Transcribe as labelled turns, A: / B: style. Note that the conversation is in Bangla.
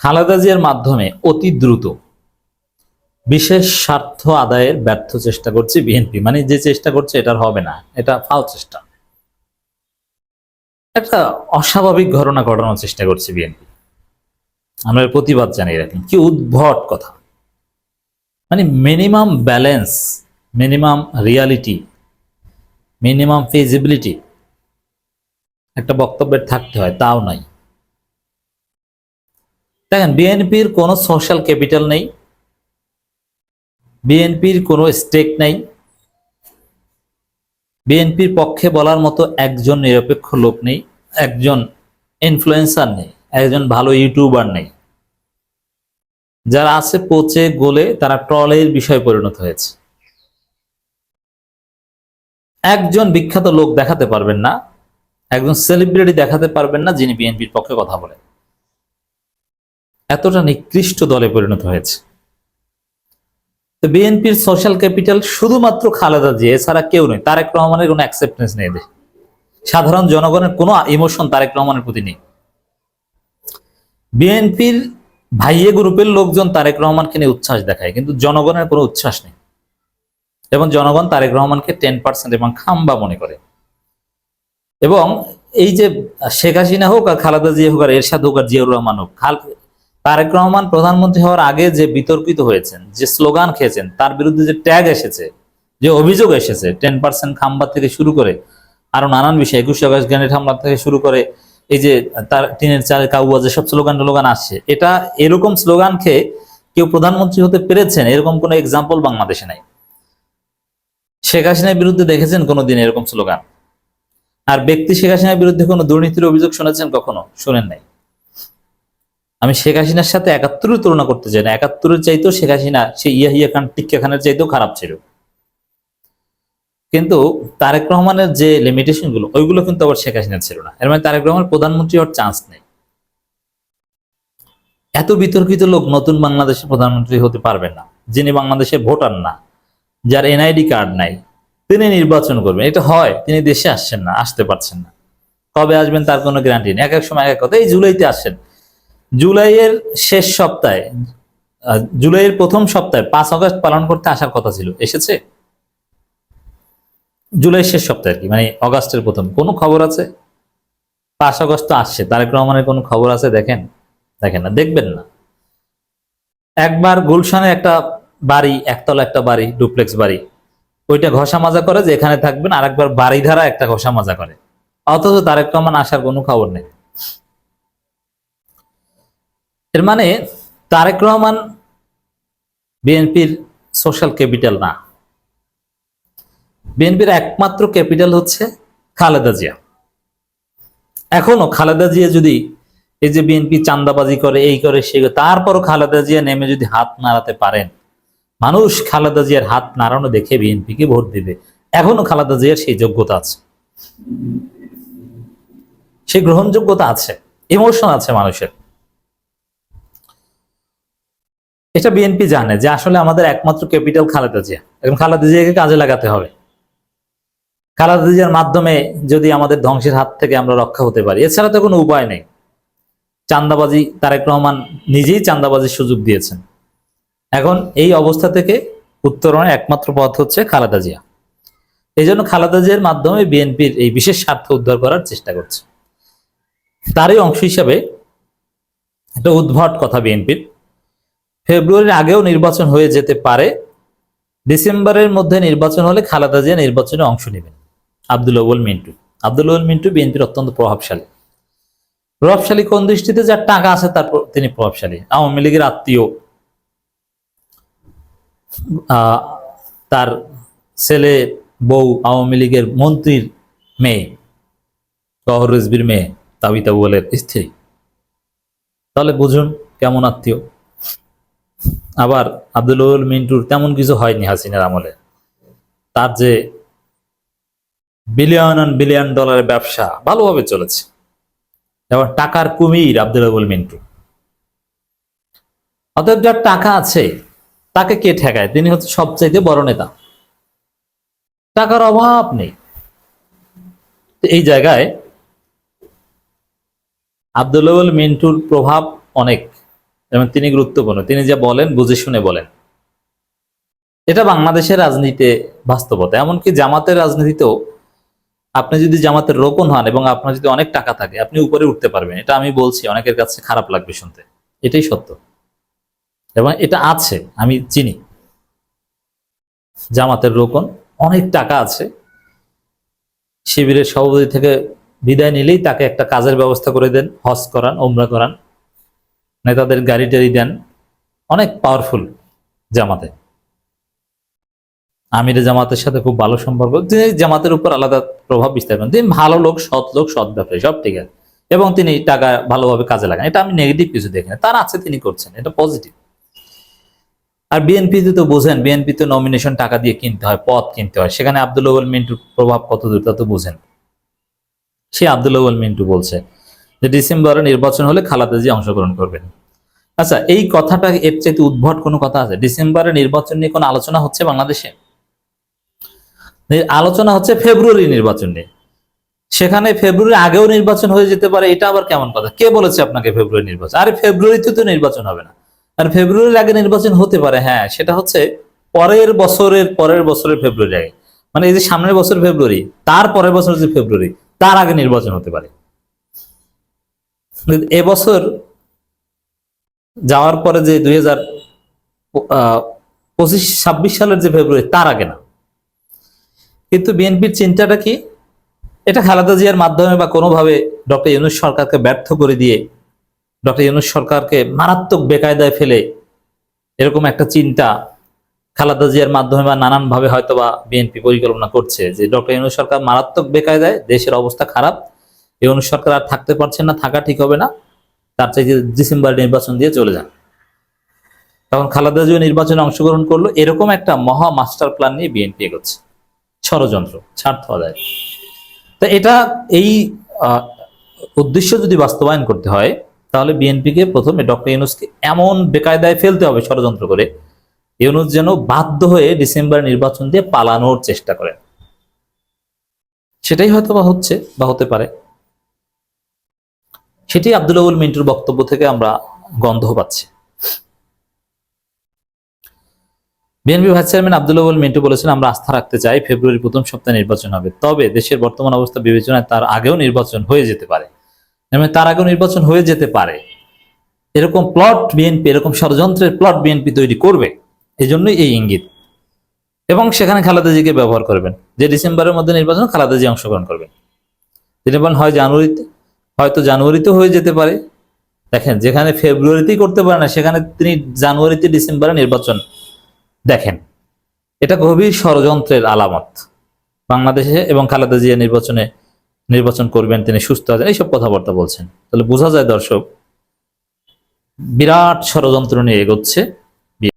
A: খালেদা জিয়ার মাধ্যমে অতি দ্রুত বিশেষ স্বার্থ আদায়ের ব্যর্থ চেষ্টা করছে বিএনপি। মানে যে চেষ্টা করছে, এটার হবে না। এটা ফাল চেষ্টা। একটা অস্বাভাবিক ঘটনা ঘটানোর চেষ্টা করছে বিএনপি। আমরা প্রতিবাদ জানিয়ে রাখি কি উদ্ভট কথা। মানে minimum balance, minimum reality, minimum feasibility একটা বক্তব্যের থাকতে হয়, তাও নাই। দেখেন বিএনপির কোনো সোশ্যাল ক্যাপিটাল নেই বিএনপির কোনো স্টেক নেই বিএনপির পক্ষে বলার মতো একজন নিরপেক্ষ লোক নেই, একজন ইনফ্লুয়েন্সার নেই, একজন ভালো ইউটিউবার নেই। যারা আছে পচে গোলে তারা ট্রলের বিষয় পরিণত হয়েছে। একজন বিখ্যাত লোক দেখাতে পারবেন না, একজন সেলিব্রিটি দেখাতে পারবেন না যিনি বিএনপির পক্ষে কথা বলেন। এতটা নিকৃষ্ট দলে পরিণত হয়েছে। তো বিএনপির সোশ্যাল ক্যাপিটাল শুধুমাত্র খালেদা জিয়া, এছাড়া কেউ নেই তারেক রহমানের কোনো অ্যাকসেপ্টেন্স নেই এদের। সাধারণ জনগণের কোনো ইমোশন তারেক রহমানের প্রতি নেই। বিএনপির ভাইয়ে গ্রুপের লোকজন তারেক রহমানকে নিয়ে উচ্ছ্বাস দেখায়, কিন্তু জনগণের কোনো উচ্ছ্বাস নেই। এবং জনগণ তারেক রহমানকে টেন পার্সেন্ট এবং খাম্বা মনে করে। এবং এই যে শেখ হাসিনা হোক আর খালেদা জিয়া হোক আর এরশাদ হোক আর জিয়াউর রহমান হোক তারেক রহমান প্রধানমন্ত্রী হওয়ার আগে যে বিতর্কিত হয়েছেন, যে স্লোগান খেয়েছেন, তার বিরুদ্ধে যে ট্যাগ এসেছে, যে অভিযোগ এসেছে টেন পার্সেন্ট খাম্বা থেকে শুরু করে আরও নানান বিষয়, একুশে আগস্ট গ্রেনেড হামলা থেকে শুরু করে এই যে তার টিনের চাল, কাউয়া, যেসব স্লোগান টোলোগান আসছে, এটা এরকম স্লোগান খেয়ে কেউ প্রধানমন্ত্রী হতে পেরেছেন, এরকম কোনো এক্সাম্পল বাংলাদেশে নাই। শেখ হাসিনার বিরুদ্ধে দেখেছেন কোনোদিন এরকম স্লোগান? আর ব্যক্তি শেখ হাসিনার বিরুদ্ধে কোনো দুর্নীতির অভিযোগ শুনেছেন কখনো? শুনেন নাই। আমি শেখ হাসিনার সাথে একাত্তরের তুলনা করতে চাই না। একাত্তরের চাইতেও শেখ হাসিনা সে ইয়া হিয়া খান, টিক্কা খানের চাইতেও খারাপ ছিল। কিন্তু তারেক রহমানের যে লিমিটেশনগুলো ওইগুলো কিন্তু আবার শেখ হাসিনা ছিল না। এর মানে তারেক রহমান প্রধানমন্ত্রী হওয়ার চান্স নেই। এত বিতর্কিত লোক নতুন বাংলাদেশের প্রধানমন্ত্রী হতে পারবেন না, যিনি বাংলাদেশের ভোটার না, যার এনআইডি কার্ড নাই, তিনি নির্বাচন করবেন। এটা হয়, তিনি দেশে আসছেন না, আসতে পারছেন না। কবে আসবেন তার কোনো গ্যারান্টি নেই। এক এক সময় এক কথা, এই জুলাইতে আসছেন। জুলাইয়ের শেষ সপ্তাহে জুলাইয়ের প্রথম সপ্তাহে পাঁচ আগস্ট পালন করতে আসার কথা ছিল, এসেছে? জুলাইয়ের শেষ সপ্তাহে আর কি মানে অগাস্টের প্রথম। কোনো খবর আছে? পাঁচ অগস্ট তো আসছে, তারেক রহমানের কোনো খবর আছে দেখেন? দেখেন না, দেখবেন না। একবার গুলশানে একটা বাড়ি, একতলা একটা বাড়ি, ডুপ্লেক্স বাড়ি, ওইটা ঘষা মাজা করে যে এখানে থাকবেন আর একবার বাড়ি ধারা একটা ঘষা মাজা করে। অথচ তারেক রহমান আসার কোনো খবর নেই। এর মানে তারেক রহমান বিএনপির সোশ্যাল ক্যাপিটাল না। বিএনপির একমাত্র ক্যাপিটাল হচ্ছে খালেদা জিয়া। এখনও খালেদা জিয়া যদি এই যে বিএনপি চান্দাবাজি করে, এই করে, সে তারপরও খালেদা জিয়া নেমে যদি হাত নাড়াতে পারেন, মানুষ খালেদা জিয়ার হাত নাড়ানো দেখে বিএনপিকে ভোট দিবে। এখনও খালেদা জিয়ার সেই যোগ্যতা আছে। সেই গ্রহণযোগ্যতা আছে ইমোশন আছে মানুষের। এটা বিএনপি জানে যে আসলে আমাদের একমাত্র ক্যাপিটাল খালেদা জিয়া। এখন খালেদা জিয়াকে কাজে লাগাতে হবে। খালেদা জিয়ার মাধ্যমে যদি আমাদের ধ্বংসের হাত থেকে আমরা রক্ষা হতে পারি, এছাড়া তো কোনো উপায় নেই। চান্দাবাজি তারেক রহমান নিজেই চান্দাবাজির সুযোগ দিয়েছেন। এখন এই অবস্থা থেকে উত্তরণের একমাত্র পথ হচ্ছে খালেদা জিয়া। এই জন্য খালেদা জিয়ার মাধ্যমে বিএনপির এই বিশেষ স্বার্থ উদ্ধার করার চেষ্টা করছে। তারই অংশ হিসাবে একটা উদ্ভট কথা বিএনপির ফেব্রুয়ারির আগেও নির্বাচন হয়ে যেতে পারে। ডিসেম্বরের মধ্যে নির্বাচন হলে খালেদা জিয়া নির্বাচনে অংশ নেবেন। আব্দুল আউ্বল মিন্টু। আব্দুল আউ্বল মিন্টু বিএনপির অত্যন্ত প্রভাবশালী। প্রভাবশালী কোন দৃষ্টিতে? যার টাকা আছে তার তিনি প্রভাবশালী। আওয়ামী লীগের আত্মীয় তার ছেলে, বউ, আওয়ামী লীগের মন্ত্রীর মেয়ে গহর রেজবির মেয়ে, তাবিতা বলের স্ত্রী। তাহলে বুঝুন কেমন আত্মীয়। আবার আব্দুল মিন্টুর তেমন কিছু হয়নি হাসিনার আমলে। তার যে বিলিয়ন বিলিয়ন ডলারের ব্যবসা ভালোভাবে চলেছে। এবং টাকার কুমির আব্দুল মিন্টু। অতএব যার টাকা আছে, তাকে কে ঠেকায়? তিনি হচ্ছে সবচাইতে বড় নেতা। টাকার অভাব নেই। এই জায়গায় আব্দুল মিন্টুর প্রভাব অনেক। এবং তিনি গুরুত্বপূর্ণ। তিনি যা বলেন, বুঝে শুনে বলেন। এটা বাংলাদেশের রাজনীতিতে বাস্তবতা। এমনকি জামাতের রাজনীতিতেও আপনি যদি জামাতের রোপণ হন এবং আপনার যদি অনেক টাকা থাকে, আপনি উপরে উঠতে পারবেন। এটা আমি বলছি, অনেকের কাছে খারাপ লাগবে শুনতে। এটাই সত্য। এবং এটা আছে, আমি চিনি। জামাতের রোপণ অনেক টাকা আছে। শিবিরের সভাপতি থেকে বিদায় নিলেই তাকে একটা কাজের ব্যবস্থা করে দেন, হজ করান ওমরা করান। নেতাদের গাড়ি টাড়ি দেন, অনেক পাওয়ারফুল জামাতে। আমিরে জামাতের সাথে খুব ভালো সম্পর্ক। তিনি জামাতের উপর আলাদা প্রভাব বিস্তার করেন। তিনি ভালো লোক, সৎ লোক, সৎ ব্যবসায়ী, সব ঠিক আছে। এবং তিনি টাকা ভালোভাবে কাজে লাগান। এটা আমি নেগেটিভ কিছু দেখি না। তার আছে, তিনি করছেন। এটা পজিটিভ আর বিএনপিতে তো বোঝেন বিএনপিতে নমিনেশন টাকা দিয়ে কিনতে হয়, পদ কিনতে হয়। সেখানে আব্দুল মিন্টুর প্রভাব কত দূর তা তো বোঝেন। সে আব্দুল মিন্টু বলছে যে ডিসেম্বরে নির্বাচন হলে খালাদা জি অংশগ্রহণ করবেন। আচ্ছা এই কথাটা এর চাইতে উদ্ভট কোনো কথা আছে? ডিসেম্বরে নির্বাচন নিয়ে কোনো আলোচনা হচ্ছে বাংলাদেশে? আলোচনা হচ্ছে ফেব্রুয়ারি নির্বাচন নিয়ে। সেখানে ফেব্রুয়ারি আগেও নির্বাচন হয়ে যেতে পারে, এটা আবার কেমন কথা? কে বলেছে আপনাকে ফেব্রুয়ারি নির্বাচন? আরে, ফেব্রুয়ারিতে তো নির্বাচন হবে না। আর ফেব্রুয়ারির আগে নির্বাচন হতে পারে হ্যাঁ সেটা হচ্ছে পরের বছরের পরের বছরের ফেব্রুয়ারি আগে। মানে এই যে সামনের বছর ফেব্রুয়ারি, তার পরের বছর যে ফেব্রুয়ারি, তার আগে নির্বাচন হতে পারে। এবছর যাওয়ার পরে যে দুই হাজার পঁচিশ, ছাব্বিশ সালের যে ফেব্রুয়ারি, তার আগে না। কিন্তু বিএনপির চিন্তাটা কি? এটা খালেদা জিয়ার মাধ্যমে বা কোনোভাবে ডক্টর ইউনুস সরকারকে ব্যর্থ করে দিয়ে ডক্টর ইউনুস সরকারকে মারাত্মক বেকায়দায় ফেলে এরকম একটা চিন্তা খালেদা জিয়ার মাধ্যমে বা নানানভাবে হয়তো বা বিএনপি পরিকল্পনা করছে যে ডক্টর ইউনুস সরকার মারাত্মক বেকায়দায় দেশের অবস্থা খারাপ। ইউনুস সরকার আর থাকতে পারছেন না, থাকা ঠিক হবে না। তার চাইতে ডিসেম্বর নির্বাচন দিয়ে চলে যান। তখন খালেদা জিয়া নির্বাচনে অংশগ্রহণ করল। এরকম একটা মহা মাস্টার প্ল্যান নিয়ে বিএনপি এগোচ্ছে। ষড়যন্ত্র স্বার্থ আদায় তা এটা এই উদ্দেশ্য যদি বাস্তবায়ন করতে হয়, তাহলে বিএনপিকে প্রথমে ডক্টর ইউনুসকে এমন বেকায়দায় ফেলতে হবে ষড়যন্ত্র করে, ইউনুস যেন বাধ্য হয়ে ডিসেম্বর নির্বাচন দিয়ে পালানোর চেষ্টা করেন। সেটাই হয়তো বা হচ্ছে বা হতে পারে। সেটি আব্দুল আউল মিন্টুর বক্তব্য থেকে আমরা গন্ধ পাচ্ছি। BNP vice chairman Abdul Awal Mintu বলেছেন, আমরা আস্থা রাখতে চাই ফেব্রুয়ারি প্রথম সপ্তাহে নির্বাচন হবে। তবে দেশের বর্তমান অবস্থা বিবেচনায় তার আগেও নির্বাচন হয়ে যেতে পারে। মানে তার আগেও নির্বাচন হয়ে যেতে পারে। এরকম প্লট বিএনপি, এরকম ষড়যন্ত্রের প্লট বিএনপি তৈরি করবে এই জন্যই এই ইঙ্গিত। এবং সেখানে খালেদা জিকে ব্যবহার করবেন। যে ডিসেম্বরের মধ্যে নির্বাচন খালেদা জি অংশগ্রহণ করবেন। তিনি বলেন, হয় জানুয়ারিতে হয়তো জানুয়ারিতে হয়ে যেতে পারে। দেখেন, যেখানে ফেব্রুয়ারিতেই করতে পারে না, সেখানে তিনি জানুয়ারিতে ডিসেম্বরে নির্বাচন দেখেন। এটা গভীর ষড়যন্ত্রের আলামত। বাংলাদেশে এবং খালেদা জিয়া নির্বাচনে নির্বাচন করবেন, তিনি সুস্থ আছেন, এইসব কথাবার্তা বলছেন। তাহলে বোঝা যায় দর্শক, বিরাট ষড়যন্ত্র নিয়ে এগোচ্ছে।